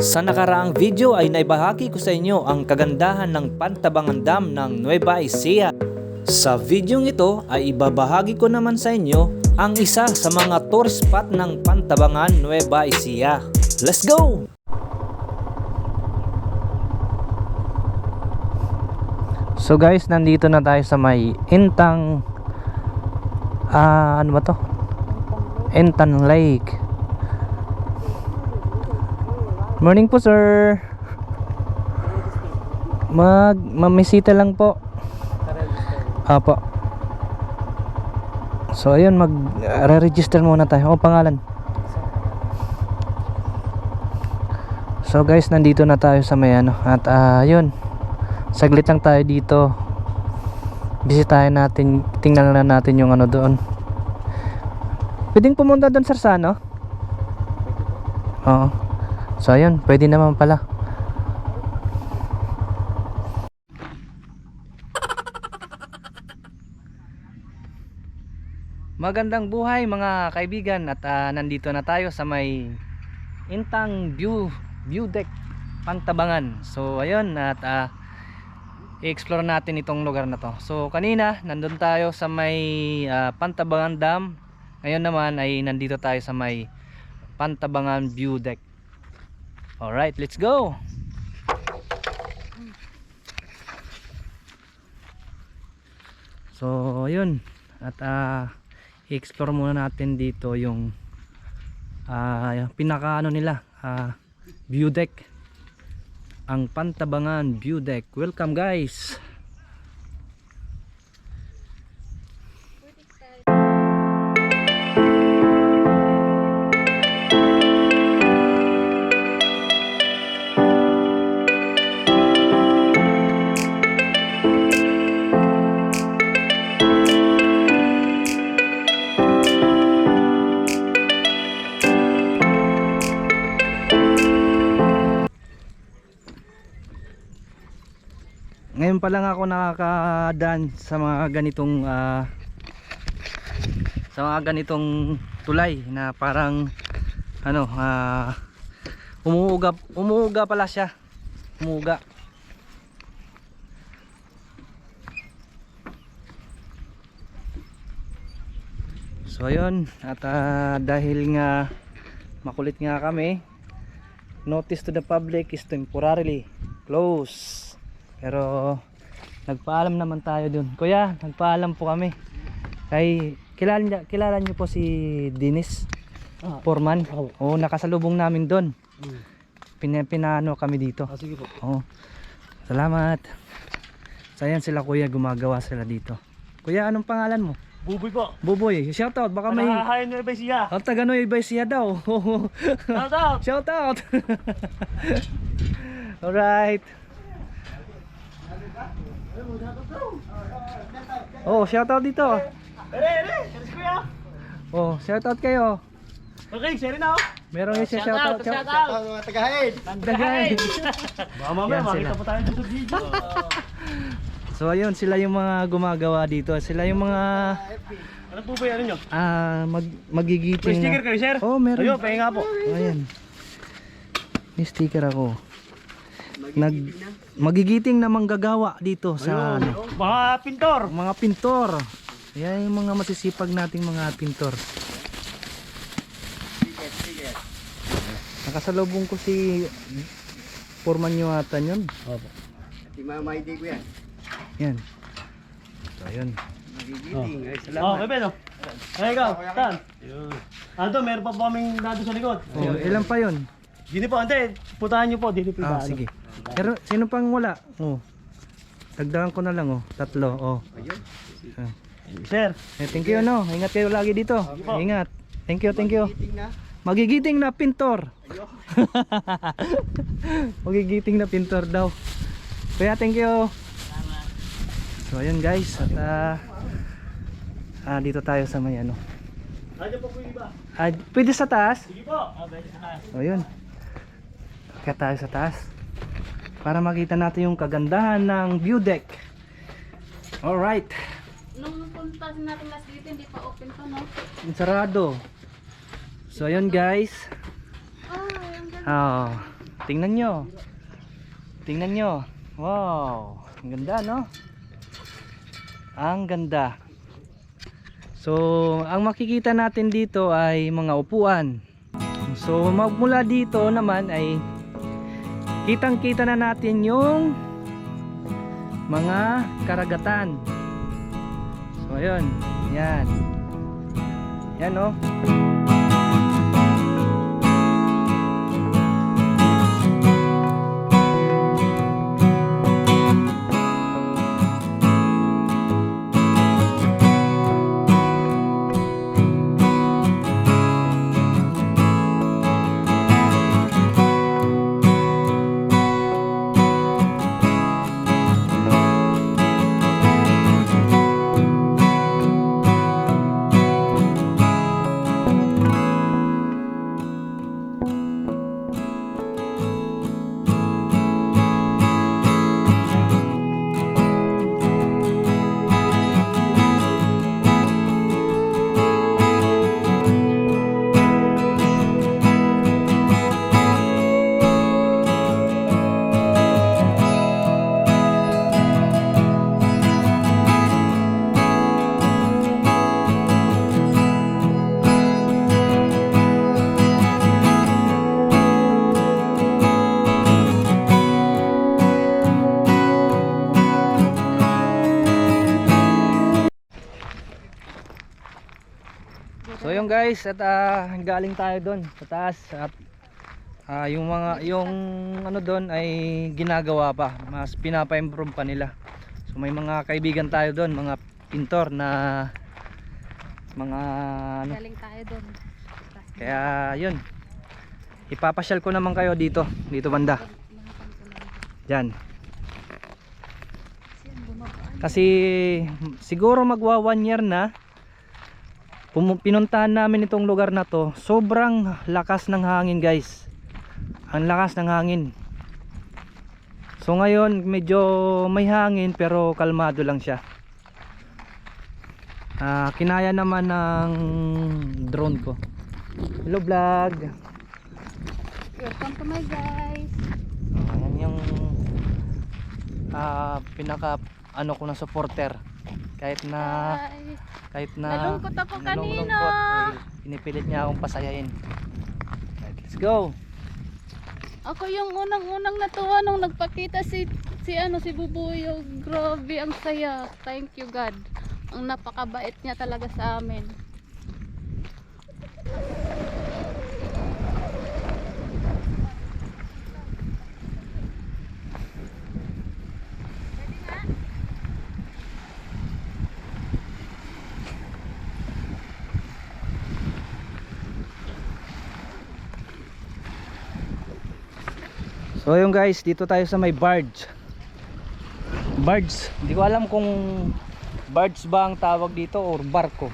Sa nakaraang video ay naibahagi ko sa inyo ang kagandahan ng Pantabangan Dam ng Nueva Ecija. Sa videong ito ay ibabahagi ko naman sa inyo ang isa sa mga tourist spot ng Pantabangan Nueva Ecija. Let's go! So guys, nandito na tayo sa may Intang ah ano ba to? Intan Lake. Morning po, sir. Mag mamisita lang po. Apo. So ayun, mag uh, re-register muna tayo. O pangalan. So guys, nandito na tayo sa may ano at yun. Saglit lang tayo dito. Bisitahin natin, tingnan lang natin yung ano doon. Pwedeng pumunta doon sir sa ano? Oo. So ayun, pwede naman pala. Magandang buhay mga kaibigan at ah, nandito na tayo sa may Intang View View Deck Pantabangan. So ayun at ah, i-explore natin itong lugar na to. So kanina nandun tayo sa may ah, Pantabangan Dam. Ngayon naman ay nandito tayo sa may Pantabangan View Deck. Alright, let's go! So, yun. At ah, i-explore muna natin dito yung ah, yung pinaka ano nila, ah, view deck. Ang Pantabangan View Deck. Welcome guys! Ngayon pa lang ako nakakadaan sa mga ganitong ah, sa mga ganitong tulay na parang ano ah umuuga umuuga pala siya. Umuuga. So ayun at ah, dahil nga makulit nga kami notice to the public is temporarily closed pero nagpaalam naman tayo dun. Kuya, nagpaalam po kami. Kay kilala kilala niyo po si Dennis Ah, Foreman. Oo. Oo, nakasalubong namin doon. mm. Pin pinano kami dito. Ah, sige po. Oo. Salamat. So ayan sila kuya, gumagawa sila dito. Kuya, anong pangalan mo? Buboy po. Buboy, shout out baka may nyo ba siya? Oh, taga Nueva Ecija daw. Shout out! shout out. Alright. Oh, shout out dito. Ere, ere! Ere kuya! Oh, shout out kayo. Okay, seri na oh! Meron yung shout out. Shout out! mga tagahain. Dagay. Baka mamaya makita pa tayo sa video. So ayun, sila yung mga gumagawa dito. Sila yung mga Ano po ba yan nyo? ah mag May magigiting. sticker kayo, sir? Oh, meron. Ayun, pahinga po. Ayan. May sticker ako. Nag magigiting na manggagawa dito sa ano, Mga pintor! mga pintor. Ayan yung mga masisipag nating mga pintor. Nakasalubong ko si Foreman nyo ata yun. Opo. Si Mama ID ko yan. Yan. So, ayun. Magigiting. Ay, Oh, salamat. may ben oh. Ay, ikaw, Tan. Ando, meron pa po kaming nado sa likod. Oh, ilan pa yun? Dini po, ante, putahan nyo po, dini po Ah, sige. Pero sino pang wala? Oh. Dagdagan ko na lang oh. Tatlo. Oh. Ah. Sir, Eh, thank you no. Ingat kayo lagi dito. Ingat. Thank you, thank you. Magigiting na. Pintor. Magigiting na pintor daw. Kaya thank you. So ayun guys, at ah, ah, dito tayo sa may ano. Ah, pwede sa taas? Sige po. Ah, pwede na. O yun. Kaya tayo sa taas. Para makita natin yung kagandahan ng view deck. Alright. Nung punta natin last dito, hindi pa open to, no? Sarado. So ayun guys. Oh. Oh, tingnan nyo. Tingnan nyo. Wow. Ang ganda, no? Ang ganda. So, ang makikita natin dito ay mga upuan. So, magmula dito naman ay kitang-kita na natin yung mga karagatan. So, ayun. Yan. Yan, oh. Guys, at ah, galing tayo doon sa taas at ah, yung mga yung ano doon ay ginagawa pa, mas pinapa-improve pa nila. So may mga kaibigan tayo doon, mga pintor na mga ano, Galing tayo doon. kaya yun. Ipapasyal ko naman kayo dito, dito banda. Diyan. Kasi siguro magwa one year na pinuntahan namin itong lugar na to. Sobrang lakas ng hangin guys. Ang lakas ng hangin. So ngayon medyo may hangin pero kalmado lang siya. Ah, kinaya naman ng drone ko. Hello vlog. Welcome to my guys. ayan yung ah, pinaka ano ko na supporter kahit na Hi. kahit na Nalungkot ako nalulungkot, kanina. ay pinipilit niya akong pasayain Right, let's go Ako yung unang-unang natuwa nung nagpakita si si ano si Bubuyo. Grabe ang saya. Thank you God. Ang napakabait niya talaga sa amin. So yun guys, dito tayo sa may barge. Barge, hindi ko alam kung barge ba ang tawag dito or barko.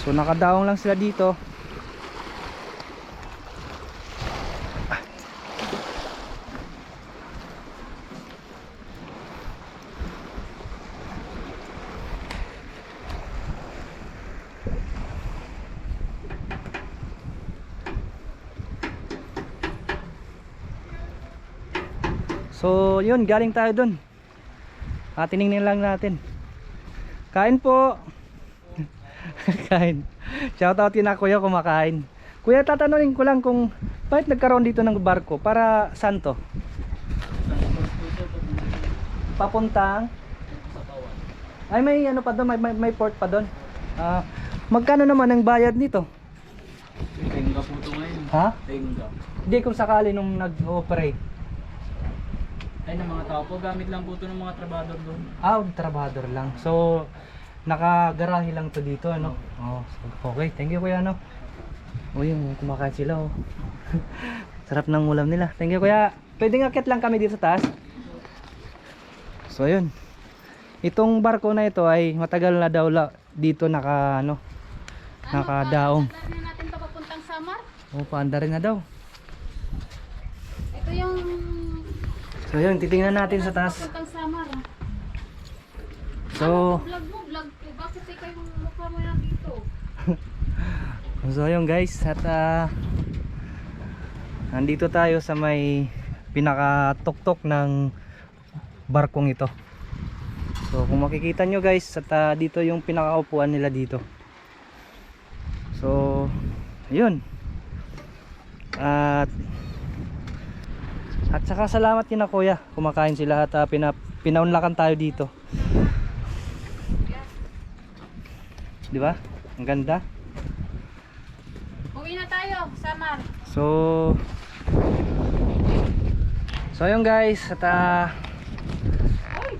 So nakadaong lang sila dito. So yun, galing tayo dun. Ah, tiningnan lang natin. Kain po. Kain. Shoutout yun na kuya kumakain. Kuya, tatanungin ko lang kung bakit nagkaroon dito ng barko? Para saan to? Papuntang? Ay may ano pa doon, may, may, may port pa doon. Ah, magkano naman ang bayad nito? Tenga po ito ngayon. Ha? Tenga. Hindi kung sakali nung nag-operate. Ay, ng mga tao po, gamit lang po ito ng mga trabador doon. Ah, trabador lang. So, nakagarahe lang to dito, ano? Oh, okay. Thank you, kuya, ano? Oh, yung kumakain sila, oh. Sarap ng ulam nila. Thank you, kuya. Pwedeng akit lang kami dito sa taas. So, ayun. Itong barko na ito ay matagal na daw la, dito naka, ano, nakadaong. Ano, na natin to papuntang Samar? Oh, paanda rin na daw. Ito yung So, yun. Titingnan natin sa taas. ah. So, Vlog mo, vlog ko. Bakit ikaw yung mukha mo na dito? So ayun guys at ah, Nandito tayo sa may pinakatuktok ng barkong ito. So kung makikita nyo guys, at ah, dito yung pinakaupuan nila dito. So, ayun. At at saka salamat din na kuya. Kumakain sila at uh, pina, pinaunlakan tayo dito. 'Di ba? Ang ganda. Uwi na tayo, Samar. So So ayun guys, at ah,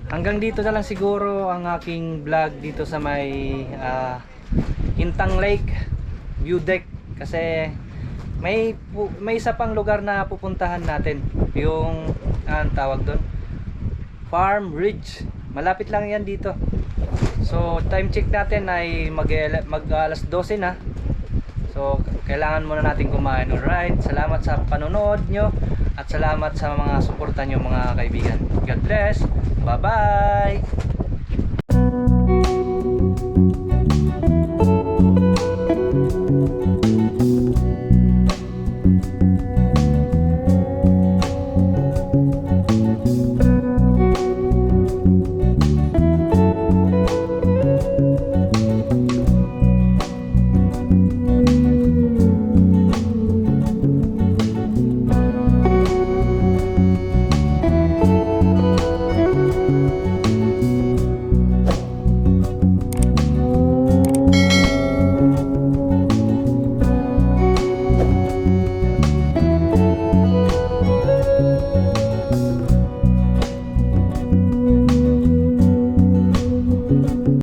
hanggang dito na lang siguro ang aking vlog dito sa may ah, Intang Lake View Deck kasi may may isa pang lugar na pupuntahan natin. Yung ah, ang tawag doon? Farm Ridge. Malapit lang 'yan dito. So time check natin ay mag, mag alas 12 na. So, kailangan muna natin kumain. Alright, salamat sa panonood nyo at salamat sa mga suporta nyo mga kaibigan. God bless. Bye-bye.